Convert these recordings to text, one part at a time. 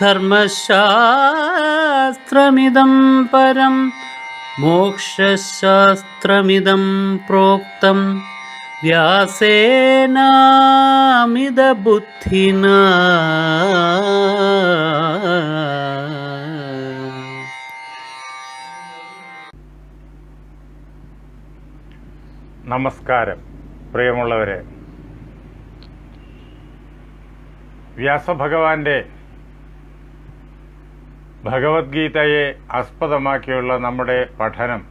ധർമ്മശാസ്ത്രമിദം പരം മോക്ഷശാസ്ത്രമിതം പ്രോക്തം. വ്യാസേനാമിതബുദ്ധിന. നമസ്കാരം പ്രിയമുള്ളവരെ. വ്യാസഭഗവാന്റെ ഭഗവത്ഗീതയെ ആസ്പദമാക്കിയുള്ള നമ്മുടെ പഠനം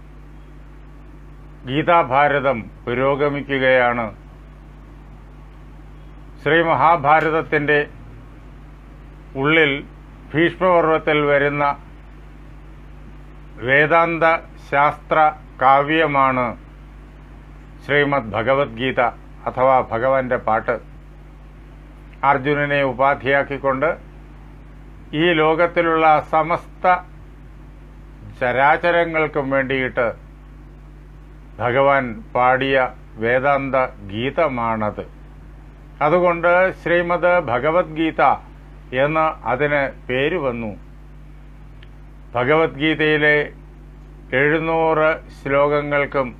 ഗീതാഭാരതം പുരോഗമിക്കുകയാണ്. ശ്രീ മഹാഭാരതത്തിന്റെ ഉള്ളിൽ ഭീഷ്മപർവത്തിൽ വരുന്ന വേദാന്ത ശാസ്ത്ര കാവ്യമാണ് ശ്രീമദ് ഭഗവത്ഗീത അഥവാ ഭഗവാന്റെ പാട്ട്. അർജുനനെ ഉപാധിയാക്കിക്കൊണ്ട് ഈ ലോകത്തിലുള്ള സമസ്ത ചരാചരങ്ങൾക്കും വേണ്ടിയിട്ട് ഭഗവാൻ പാടിയ വേദാന്ത ഗീതമാണത്. അതുകൊണ്ട് ശ്രീമദ് ഭഗവത്ഗീത എന്ന് അതിന് പേര് വന്നു. ഭഗവത്ഗീതയിലെ എഴുന്നൂറ് ശ്ലോകങ്ങൾക്കും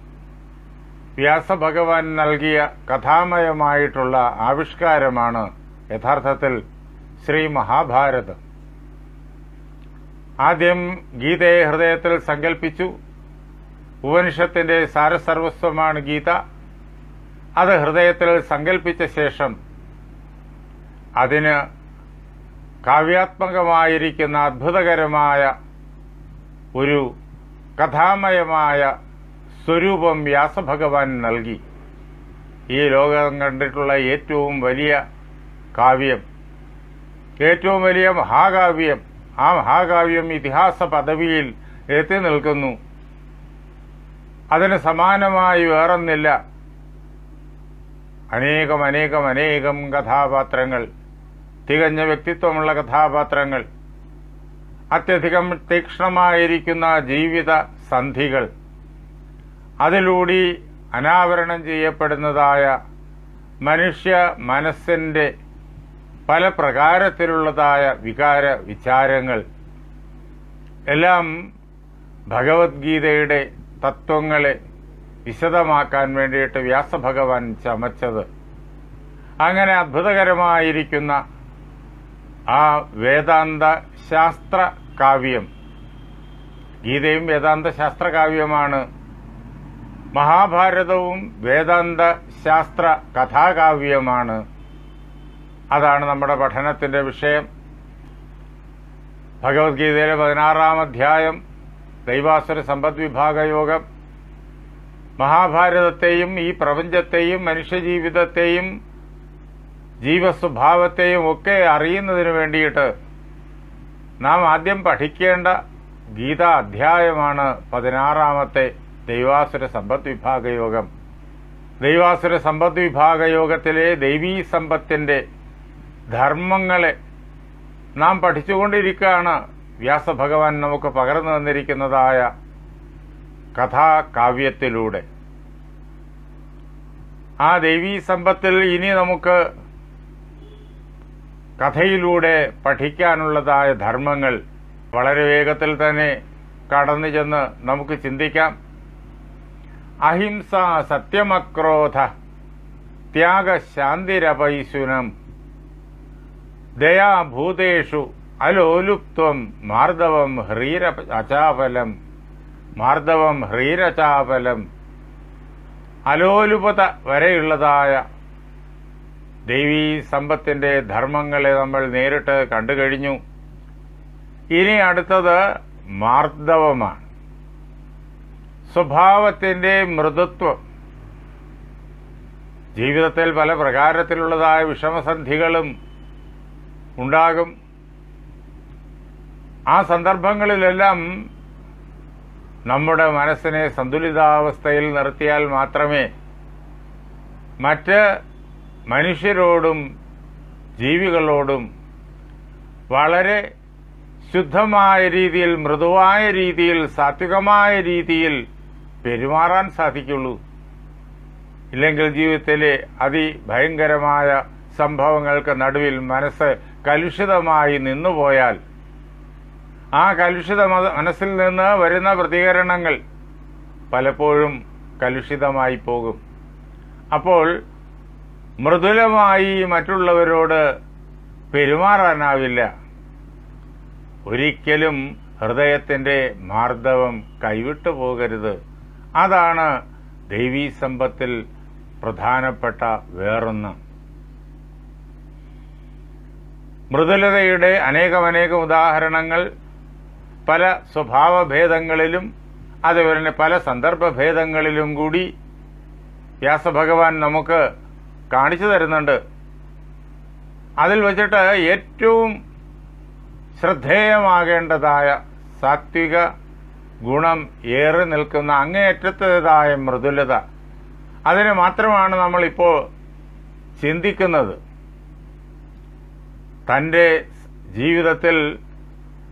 വ്യാസഭഗവാൻ നൽകിയ കഥാമയമായിട്ടുള്ള ആവിഷ്കാരമാണ് യഥാർത്ഥത്തിൽ ശ്രീ മഹാഭാരതം ആദ്യം ഗീതയെ ഹൃദയത്തിൽ സങ്കല്പിച്ചു ഉപനിഷത്തിന്റെ സാരസർവസ്വമാണ് ഗീത. അത് ഹൃദയത്തിൽ സങ്കല്പിച്ച ശേഷം അതിന് കാവ്യാത്മകമായിരിക്കുന്ന അത്ഭുതകരമായ ഒരു കഥാമയമായ സ്വരൂപം വ്യാസഭഗവാൻ നൽകി. ഈ ലോകം കണ്ടിട്ടുള്ള ഏറ്റവും വലിയ കാവ്യം ഏറ്റവും വലിയ മഹാകാവ്യം ആ മഹാകാവ്യം ഇതിഹാസ പദവിയിൽ എത്തി നിൽക്കുന്നു. അതിന് സമാനമായി വേറൊന്നില്ല. അനേകം അനേകം അനേകം കഥാപാത്രങ്ങൾ. തികഞ്ഞ വ്യക്തിത്വമുള്ള കഥാപാത്രങ്ങൾ. അത്യധികം തീക്ഷ്ണമായിരിക്കുന്ന ജീവിത സന്ധികൾ. അതിലൂടെ അനാവരണം ചെയ്യപ്പെടുന്നതായ മനുഷ്യ മനസ്സിന്റെ പല പ്രകാരത്തിലുള്ളതായ വികാര വിചാരങ്ങൾ. എല്ലാം ഭഗവത്ഗീതയുടെ തത്വങ്ങളെ വിശദമാക്കാൻ വേണ്ടിയിട്ട് വ്യാസഭഗവാൻ ചമച്ചത്. അങ്ങനെ അത്ഭുതകരമായിരിക്കുന്ന ആ വേദാന്ത ശാസ്ത്ര കാവ്യം ഗീതയും വേദാന്ത ശാസ്ത്ര കാവ്യമാണ് മഹാഭാരതവും വേദാന്ത ശാസ്ത്ര കഥാകാവ്യമാണ് അതാണ് നമ്മുടെ പഠനത്തിന്റെ വിഷയം. ഭഗവത്ഗീതയിലെ പതിനാറാം അധ്യായം ദൈവാസുര സമ്പദ് വിഭാഗ യോഗം. മഹാഭാരതത്തെയും ഈ പ്രപഞ്ചത്തെയും മനുഷ്യജീവിതത്തെയും ജീവസ്വഭാവത്തെയും ഒക്കെ അറിയുന്നതിന് വേണ്ടിയിട്ട് നാം ആദ്യം പഠിക്കേണ്ട ഗീത അധ്യായമാണ് പതിനാറാമത്തെ ദൈവാസുര സമ്പദ് വിഭാഗ യോഗം. ദൈവാസുര സമ്പദ് വിഭാഗ യോഗത്തിലെ ദൈവീ സമ്പത്തിന്റെ ധർമ്മങ്ങളെ നാം പഠിച്ചുകൊണ്ടിരിക്കുകയാണ്. വ്യാസഭഗവാൻ നമുക്ക് പകർന്നു തന്നിരിക്കുന്നതായ കഥാകാവ്യത്തിലൂടെ. ആ ദൈവീ സമ്പത്തിൽ ഇനി നമുക്ക് കഥയിലൂടെ പഠിക്കാനുള്ളതായ ധർമ്മങ്ങൾ വളരെ വേഗത്തിൽ തന്നെ കടന്നു ചെന്ന് നമുക്ക് ചിന്തിക്കാം. അഹിംസ സത്യമക്രോധ ത്യാഗശാന്തിരപൈശുനം ദയാഭൂതേഷു അലോലുപ്ത്വം മാർദ്ദവം ഹ്രീര അചാഫലം മാർദവം ഹ്രീരചാഫലം അലോലുപത വരെയുള്ളതായ ദൈവീ സമ്പത്തിന്റെ ധർമ്മങ്ങളെ നമ്മൾ നേരിട്ട് കണ്ടു കഴിഞ്ഞു ഇനി അടുത്തത് മാർദ്ദവമാണ് സ്വഭാവത്തിന്റെ മൃദുത്വം. ജീവിതത്തിൽ പല പ്രകാരത്തിലുള്ളതായ വിഷമസന്ധികളും ഉണ്ടാകും. ആ സന്ദർഭങ്ങളിലെല്ലാം നമ്മുടെ മനസ്സിനെ സന്തുലിതാവസ്ഥയിൽ നിർത്തിയാൽ മാത്രമേ മറ്റ് മനുഷ്യരോടും ജീവികളോടും വളരെ ശുദ്ധമായ രീതിയിൽ മൃദുവായ രീതിയിൽ സാത്വികമായ രീതിയിൽ പെരുമാറാൻ സാധിക്കുള്ളൂ. ഇല്ലെങ്കിൽ ജീവിതത്തിലെ അതിഭയങ്കരമായ സംഭവങ്ങൾക്ക് നടുവിൽ മനസ്സ് കലുഷിതമായി നിന്നുപോയാൽ ആ കലുഷിത മനസ്സിൽ നിന്ന് വരുന്ന പ്രതികരണങ്ങൾ പലപ്പോഴും കലുഷിതമായി പോകും. അപ്പോൾ മൃദുലമായി മറ്റുള്ളവരോട് പെരുമാറാനാവില്ല. ഒരിക്കലും ഹൃദയത്തിന്റെ മാർദ്ദവം കൈവിട്ടു പോകരുത്. അതാണ് ദൈവീ സമ്പത്തിൽ പ്രധാനപ്പെട്ട വേറൊന്ന്. മൃദുലതയുടെ അനേകമനേകം ഉദാഹരണങ്ങൾ പല സ്വഭാവഭേദങ്ങളിലും അതുപോലെ തന്നെ പല സന്ദർഭഭേദങ്ങളിലും കൂടി വ്യാസഭഗവാൻ നമുക്ക് കാണിച്ചു തരുന്നുണ്ട്. അതിൽ വച്ചിട്ട് ഏറ്റവും ശ്രദ്ധേയമാകേണ്ടതായ സാത്വിക ഗുണം ഏറി നിൽക്കുന്ന അങ്ങേയറ്റത്തേതായ മൃദുലത. അതിനെ മാത്രമാണ് നമ്മളിപ്പോൾ ചിന്തിക്കുന്നത്. തന്റെ ജീവിതത്തിൽ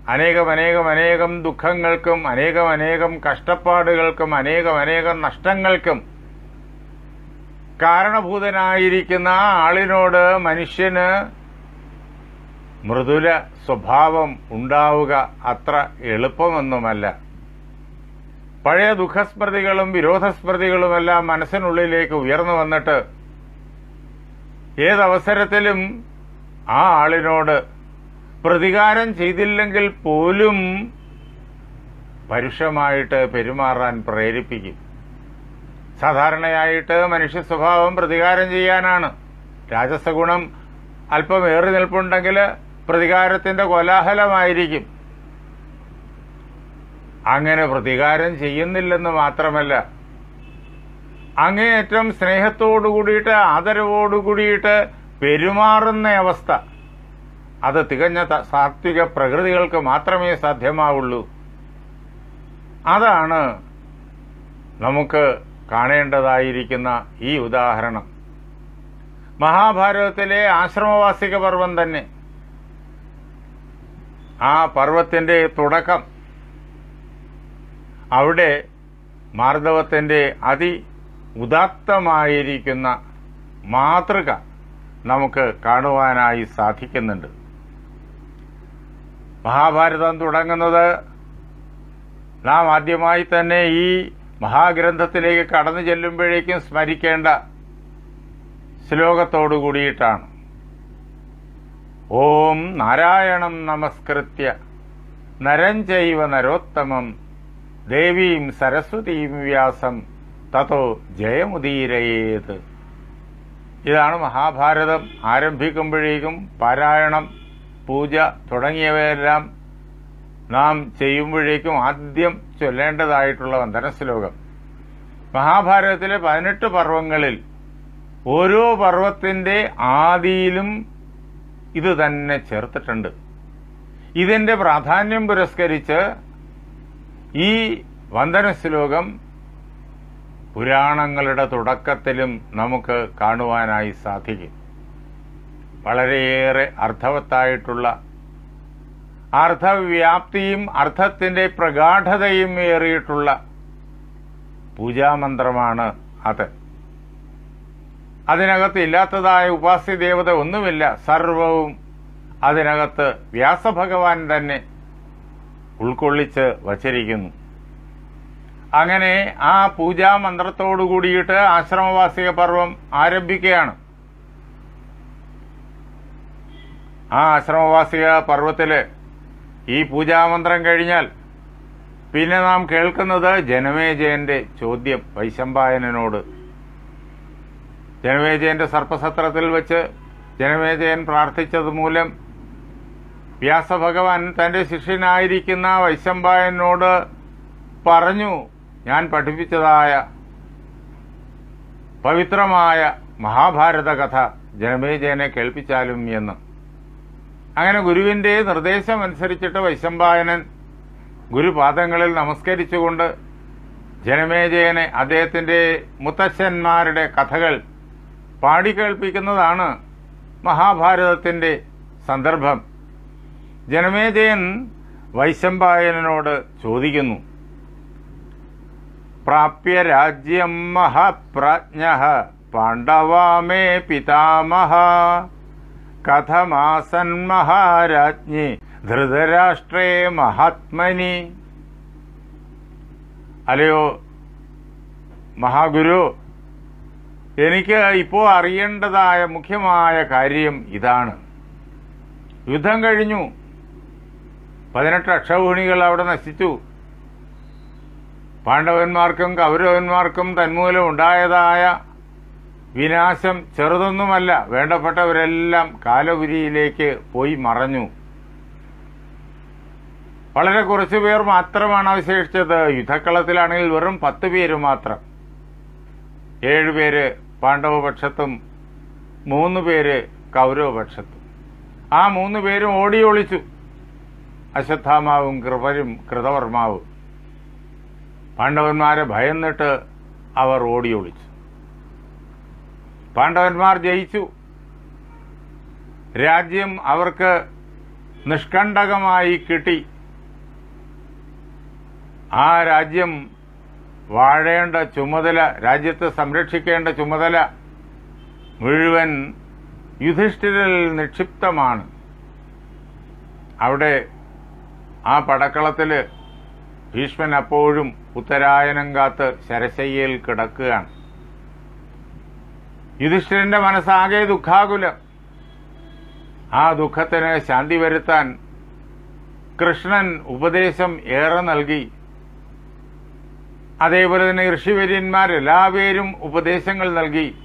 അനേകം അനേകം അനേകം ദുഃഖങ്ങൾക്കും അനേകം അനേകം കഷ്ടപ്പാടുകൾക്കും അനേകം അനേകം നഷ്ടങ്ങൾക്കും കാരണഭൂതനായിരിക്കുന്ന ആ ആളിനോട് മനുഷ്യന് മൃദുല സ്വഭാവം ഉണ്ടാവുക അത്ര എളുപ്പമൊന്നുമല്ല. പഴയ ദുഃഖസ്മൃതികളും വിരോധസ്മൃതികളുമെല്ലാം മനസ്സിനുള്ളിലേക്ക് ഉയർന്നു വന്നിട്ട് ഏതവസരത്തിലും ആ ആളിനോട് പ്രതികാരം ചെയ്തില്ലെങ്കിൽ പോലും പരുഷമായിട്ട് പെരുമാറാൻ പ്രേരിപ്പിക്കും. സാധാരണയായിട്ട് മനുഷ്യ സ്വഭാവം പ്രതികാരം ചെയ്യാനാണ്. രാജസഗുണം അല്പം ഏറി നിൽപ്പുണ്ടെങ്കിൽ പ്രതികാരത്തിന്റെ കോലാഹലമായിരിക്കും. അങ്ങനെ പ്രതികാരം ചെയ്യുന്നില്ലെന്ന് മാത്രമല്ല അങ്ങേയറ്റം സ്നേഹത്തോടു കൂടിയിട്ട് ആദരവോടു കൂടിയിട്ട് പെരുമാറുന്ന അവസ്ഥ. അത് തികഞ്ഞ സാത്വിക പ്രകൃതികൾക്ക് മാത്രമേ സാധ്യമാവുള്ളൂ. അതാണ് നമുക്ക് കാണേണ്ടതായിരിക്കുന്ന ഈ ഉദാഹരണം. മഹാഭാരതത്തിലെ ആശ്രമവാസിക പർവം തന്നെ. ആ പർവത്തിന്റെ തുടക്കം. അവിടെ മാർദ്ദവത്തിന്റെ അതി ഉദാത്തമായിരിക്കുന്ന മാതൃക. നമുക്ക് കാണുവാനായി സാധിക്കുന്നുണ്ട്. മഹാഭാരതം തുടങ്ങുന്നത് നാം ആദ്യമായി തന്നെ ഈ മഹാഗ്രന്ഥത്തിലേക്ക് കടന്നു ചെല്ലുമ്പോഴേക്കും സ്മരിക്കേണ്ട ശ്ലോകത്തോടു കൂടിയിട്ടാണ്. ഓം നാരായണം നമസ്കൃത്യ നരഞ്ചൈവ ചൈവ നരോത്തമം ദേവീം സരസ്വതീം വ്യാസം തതോ ജയമുദീരയേത്. ഇതാണ് മഹാഭാരതം. ആരംഭിക്കുമ്പോഴേക്കും പാരായണം പൂജ തുടങ്ങിയവയെല്ലാം നാം ചെയ്യുമ്പോഴേക്കും ആദ്യം ചൊല്ലേണ്ടതായിട്ടുള്ള വന്ദന ശ്ലോകം മഹാഭാരതത്തിലെ പതിനെട്ട് പർവങ്ങളിൽ ഓരോ പർവത്തിന്റെ ആദിയിലും ഇത് തന്നെ ചേർത്തിട്ടുണ്ട്. ഇതിന്റെ പ്രാധാന്യം പുരസ്കരിച്ച് ഈ വന്ദന ശ്ലോകം പുരാണങ്ങളുടെ തുടക്കത്തിലും നമുക്ക് കാണുവാനായി സാധിക്കും. വളരെയേറെ അർത്ഥവത്തായിട്ടുള്ള അർത്ഥവ്യാപ്തിയും അർത്ഥത്തിന്റെ പ്രഗാഠതയും ഏറിയിട്ടുള്ള പൂജാമന്ത്രമാണ് അത്. അതിനകത്ത് ഇല്ലാത്തതായ ഉപാസ്യ ദേവത ഒന്നുമില്ല. സർവവും അതിനകത്ത് വ്യാസഭഗവാൻ തന്നെ ഉൾക്കൊള്ളിച്ച് വച്ചിരിക്കുന്നു. അങ്ങനെ ആ പൂജാമന്ത്രത്തോടു കൂടിയിട്ട് ആശ്രമവാസിക പർവം ആരംഭിക്കുകയാണ്. ആ ആശ്രമവാസിക പർവത്തിൽ ഈ പൂജാമന്ത്രം കഴിഞ്ഞാൽ പിന്നെ നാം കേൾക്കുന്നത് ജനമേജയന്റെ ചോദ്യം വൈശമ്പായനോട് ജനമേജയന്റെ സർപ്പസത്രത്തിൽ വെച്ച് ജനമേജയൻ പ്രാർത്ഥിച്ചത് മൂലം വ്യാസഭഗവാൻ തന്റെ ശിഷ്യനായിരിക്കുന്ന വൈശമ്പായനോട് പറഞ്ഞു ഞാൻ പഠിപ്പിച്ചതായ പവിത്രമായ മഹാഭാരത കഥ ജനമേജയനെ കേൾപ്പിച്ചാലും എന്ന്. അങ്ങനെ ഗുരുവിന്റെ നിർദ്ദേശമനുസരിച്ചിട്ട് വൈശമ്പായനൻ ഗുരുപാദങ്ങളിൽ നമസ്കരിച്ചുകൊണ്ട് ജനമേജയനെ അദ്ദേഹത്തിന്റെ മുത്തശ്ശന്മാരുടെ കഥകൾ പാടിക്കേൾപ്പിക്കുന്നതാണ് മഹാഭാരതത്തിന്റെ സന്ദർഭം. ജനമേജയൻ വൈശമ്പായനോട് ചോദിക്കുന്നു. പ്രാപ്യ രാജ്യം മഹാപ്രാജ്ഞ. പാണ്ഡവാമേ പിതാമഹ. കഥമാസൻ മഹാരാജ്ഞി. ധൃതരാഷ്ട്രേ മഹാത്മനി. അല്ലയോ മഹാഗുരു എനിക്ക് ഇപ്പോൾ അറിയേണ്ടതായ മുഖ്യമായ കാര്യം ഇതാണ്. യുദ്ധം കഴിഞ്ഞു. പതിനെട്ട് അക്ഷൗഹിണികൾ അവിടെ നശിച്ചു. പാണ്ഡവന്മാർക്കും കൗരവന്മാർക്കും തന്മൂലം ഉണ്ടായതായ വിനാശം ചെറുതൊന്നുമല്ല. വേണ്ടപ്പെട്ടവരെല്ലാം കാലപുരിയിലേക്ക് പോയി മറഞ്ഞു. വളരെ കുറച്ചു പേർ മാത്രമാണ് അവശേഷിച്ചത്. യുദ്ധക്കളത്തിലാണെങ്കിൽ വെറും പത്ത് പേര് മാത്രം. ഏഴുപേര് പാണ്ഡവപക്ഷത്തും മൂന്ന് പേര് കൗരവപക്ഷത്തും. ആ മൂന്ന് പേരും ഓടി ഒളിച്ചു. അശ്വത്ഥാമാവും കൃപരും കൃതവർമാവും. പാണ്ഡവന്മാരെ ഭയന്നിട്ട് അവർ ഓടി ഒളിച്ചു. പാണ്ഡവന്മാർ ജയിച്ചു. രാജ്യം അവർക്ക് നിഷ്കണ്ടകമായി കിട്ടി. ആ രാജ്യം വാഴേണ്ട ചുമതല രാജ്യത്തെ സംരക്ഷിക്കേണ്ട ചുമതല മുഴുവൻ യുധിഷ്ഠിരിൽ നിക്ഷിപ്തമാണ്. അവിടെ ആ പടക്കളത്തിൽ ഭീഷ്മൻ അപ്പോഴും ഉത്തരായനം കാത്ത് ശരശയ്യയിൽ കിടക്കുകയാണ്. യുധിഷ്ഠിരന്റെ മനസ്സാകെ ദുഃഖാകുലം. ആ ദുഃഖത്തിന് ശാന്തി വരുത്താൻ കൃഷ്ണൻ ഉപദേശം ഏറെ നൽകി. അതേപോലെ തന്നെ ഋഷിവര്യന്മാരെല്ലാവരും ഉപദേശങ്ങൾ നൽകി.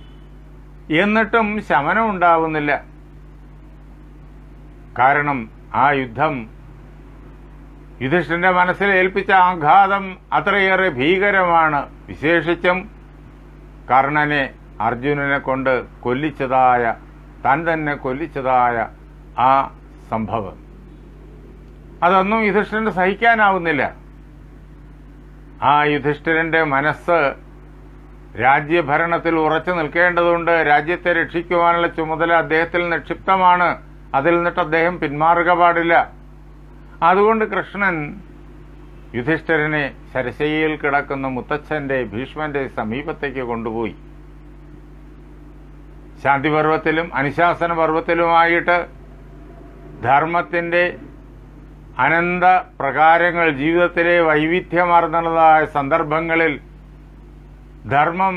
എന്നിട്ടും ശമനം ഉണ്ടാവുന്നില്ല. കാരണം ആ യുദ്ധം യുധിഷ്ഠിരന്റെ മനസ്സിൽ ഏൽപ്പിച്ച ആഘാതം അത്രയേറെ ഭീകരമാണ്. വിശേഷിച്ചും കർണനെ അർജുനനെ കൊണ്ട് കൊല്ലിച്ചതായ താൻ തന്നെ കൊല്ലിച്ചതായ ആ സംഭവം. അതൊന്നും യുധിഷ്ഠിരന് സഹിക്കാനാവുന്നില്ല. ആ യുധിഷ്ഠിരന്റെ മനസ്സ് രാജ്യഭരണത്തിൽ ഉറച്ചു നിൽക്കേണ്ടതുണ്ട്. രാജ്യത്തെ രക്ഷിക്കുവാനുള്ള ചുമതല അദ്ദേഹത്തിൽ നിക്ഷിപ്തമാണ്. അതിൽ നിന്നിട്ട് അദ്ദേഹം പിന്മാറുക പാടില്ല. അതുകൊണ്ട് കൃഷ്ണൻ യുധിഷ്ഠിരനെ ശരശയിൽ കിടക്കുന്ന മുത്തച്ഛന്റെ ഭീഷ്മന്റെ സമീപത്തേക്ക് കൊണ്ടുപോയി. ശാന്തിപർവത്തിലും അനുശാസന പർവത്തിലുമായിട്ട് ധർമ്മത്തിന്റെ അനന്ത പ്രകാരങ്ങൾ ജീവിതത്തിലെ വൈവിധ്യമാർന്നതായ സന്ദർഭങ്ങളിൽ ധർമ്മം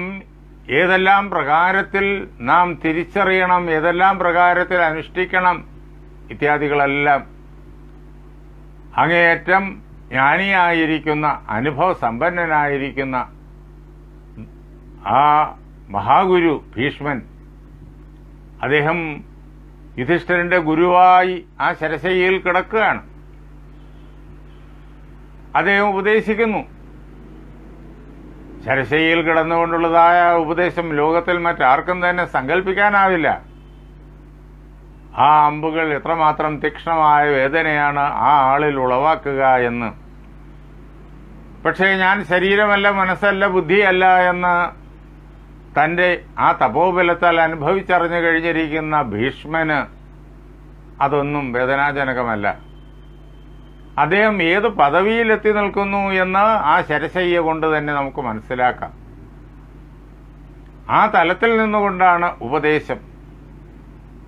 ഏതെല്ലാം പ്രകാരത്തിൽ നാം തിരിച്ചറിയണം ഏതെല്ലാം പ്രകാരത്തിൽ അനുഷ്ഠിക്കണം ഇത്യാദികളെല്ലാം അങ്ങേയറ്റം ജ്ഞാനിയായിരിക്കുന്ന അനുഭവ സമ്പന്നനായിരിക്കുന്ന ആ മഹാഗുരു ഭീഷ്മൻ അദ്ദേഹം യുധിഷ്ഠിരന്റെ ഗുരുവായി ആ ശരശയിൽ കിടക്കുകയാണ്. അദ്ദേഹം ഉപദേശിക്കുന്നു. ശരശയിൽ കിടന്നുകൊണ്ടുള്ളതായ ഉപദേശം ലോകത്തിൽ മറ്റാർക്കും തന്നെ സങ്കല്പിക്കാനാവില്ല ആ അമ്പുകൾ എത്രമാത്രം തീക്ഷ്ണമായ വേദനയാണ് ആ ആളിൽ ഉളവാക്കുക എന്ന്. പക്ഷേ ഞാൻ ശരീരമല്ല മനസ്സല്ല ബുദ്ധിയല്ല എന്ന് തന്റെ ആ തപോബലത്താൽ അനുഭവിച്ചറിഞ്ഞു കഴിഞ്ഞിരിക്കുന്ന ഭീഷ്മന് അതൊന്നും വേദനാജനകമല്ല. അദ്ദേഹം ഏത് പദവിയിലെത്തി നിൽക്കുന്നു എന്ന് ആ ശരശയ്യ കൊണ്ട് തന്നെ നമുക്ക് മനസ്സിലാക്കാം. ആ തലത്തിൽ നിന്നുകൊണ്ടാണ് ഉപദേശം.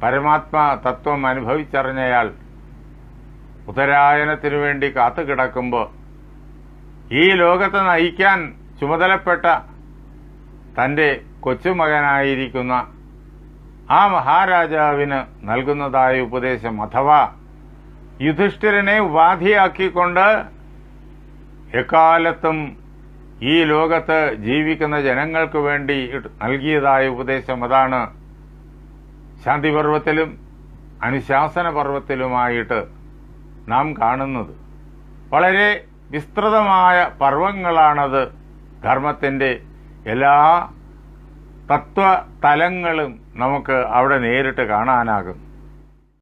പരമാത്മാ തത്വം അനുഭവിച്ചറിഞ്ഞയാൾ ഉത്തരായനത്തിനു വേണ്ടി കാത്തുകിടക്കുമ്പോൾ ഈ ലോകത്തെ നയിക്കാൻ ചുമതലപ്പെട്ട തന്റെ കൊച്ചുമകനായിരിക്കുന്ന ആ മഹാരാജാവിന് നൽകുന്നതായ ഉപദേശം അഥവാ യുധിഷ്ഠിരനെ ഉപാധിയാക്കിക്കൊണ്ട് എക്കാലത്തും ഈ ലോകത്ത് ജീവിക്കുന്ന ജനങ്ങൾക്ക് വേണ്ടി നൽകിയതായ ഉപദേശം അതാണ് ശാന്തിപർവത്തിലും അനുശാസന പർവത്തിലുമായിട്ട് നാം കാണുന്നത്. വളരെ വിസ്തൃതമായ പർവങ്ങളാണത് ധർമ്മത്തിന്റെ എല്ലാ തത്വ തലങ്ങളും നമുക്ക് അവിടെ നേരിട്ട് കാണാനാകും.